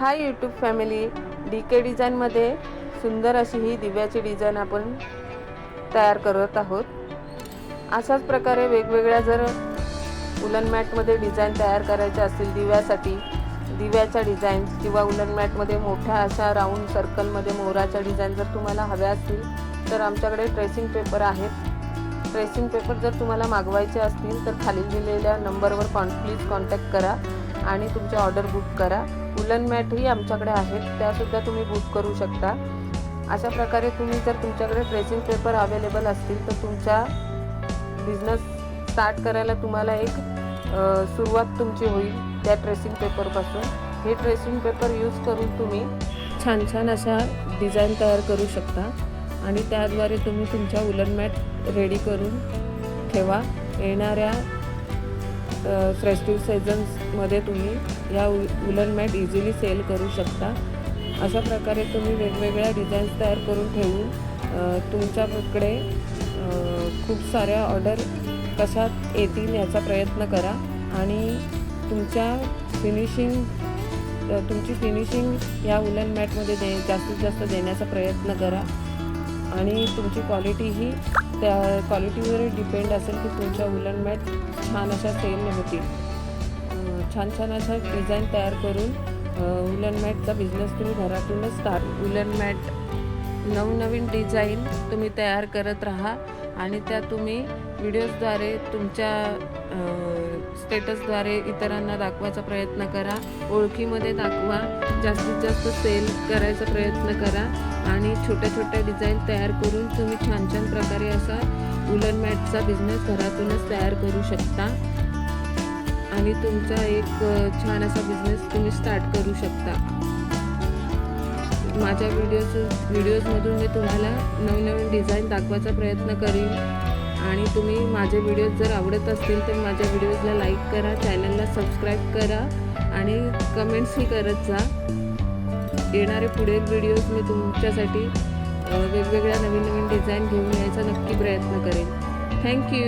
Hi YouTube family D K डिझाईनमध्ये सुंदर अशी ही दिव्याची डिझाईन आपण तयार करत आहोत. अशाच प्रकारे वेगवेगळ्या जर उलन मॅटमध्ये डिझाईन तयार करायच्या असतील दिव्यासाठी दिव्याच्या डिझाईन किंवा उलन मॅटमध्ये मोठ्या अशा राऊंड सर्कलमध्ये मोराच्या डिझाईन जर तुम्हाला हव्या असतील तर आमच्याकडे ट्रेसिंग पेपर आहेत. ट्रेसिंग पेपर जर तुम्हाला मागवायचे असतील तर खाली दिलेल्या नंबरवर कॉन प्लीज कॉन्टॅक्ट करा. आणि तुमची ऑर्डर बुक करा. उलन मॅटही आमच्याकडे आहेत त्यासुद्धा तुम्ही बुक करू शकता. अशा प्रकारे तुम्ही जर तुमच्याकडे ट्रेसिंग पेपर अवेलेबल असतील तर तुमच्या बिझनेस स्टार्ट करायला तुम्हाला एक सुरुवात तुमची होईल त्या ट्रेसिंग पेपरपासून हे ट्रेसिंग पेपर यूज करून तुम्ही छान छान अशा डिझाईन तयार करू शकता. आणि त्याद्वारे तुम्ही तुमच्या उलन मॅट रेडी करून ठेवा. येणाऱ्या फेस्टिव्ह सीझन्समध्ये तुम्ही या उ उलन मॅट इझिली सेल करू शकता. अशा प्रकारे तुम्ही वेगवेगळ्या डिझाईन्स तयार करून ठेवून तुमच्याकडे खूप साऱ्या ऑर्डर कशा येतील याचा प्रयत्न करा. आणि तुमच्या फिनिशिंग तुमची फिनिशिंग या उलन मॅटमध्ये दे जास्तीत जास्त देण्याचा प्रयत्न करा. आणि तुमची क्वालिटीही त्या क्वालिटीवर डिपेंड असेल की तुमच्या उलन मॅट छान अशा सेल होतील. छान छान अशा डिझाईन तयार करून वुलन उलन मॅटचा बिझनेस तुम्ही घरातूनच स्टार्ट उलन मॅट नवनवीन डिझाईन तुम्ही तयार करत राहा. आणि त्या तुम्ही व्हिडिओजद्वारे तुमच्या स्टेटसद्वारे इतरांना दाखवायचा प्रयत्न करा. ओळखीमध्ये दाखवा. जास्तीत जास्त सेल करायचा प्रयत्न करा. आणि छोट्या छोट्या डिझाईन तयार करून तुम्ही छान छान प्रकारे असा उलन मॅटचा बिझनेस घरातूनच तयार करू शकता. आणि तुमचा एक छान असा बिझनेस तुम्ही स्टार्ट करू शकता. माझ्या व्हिडिओज व्हिडिओजमधून मी तुम्हाला नवनवीन डिझाईन दाखवायचा प्रयत्न करीन. आणि तुम्ही माझे व्हिडिओज जर आवडत असतील तर माझ्या व्हिडिओजला लाईक करा चॅनलला सबस्क्राईब करा आणि कमेंट्सही करत जा. येणारे पुढे व्हिडिओज मी तुमच्यासाठी वेगवेगळ्या नवीन नवीन डिझाईन घेऊन यायचा नक्की प्रयत्न करेन. थँक्यू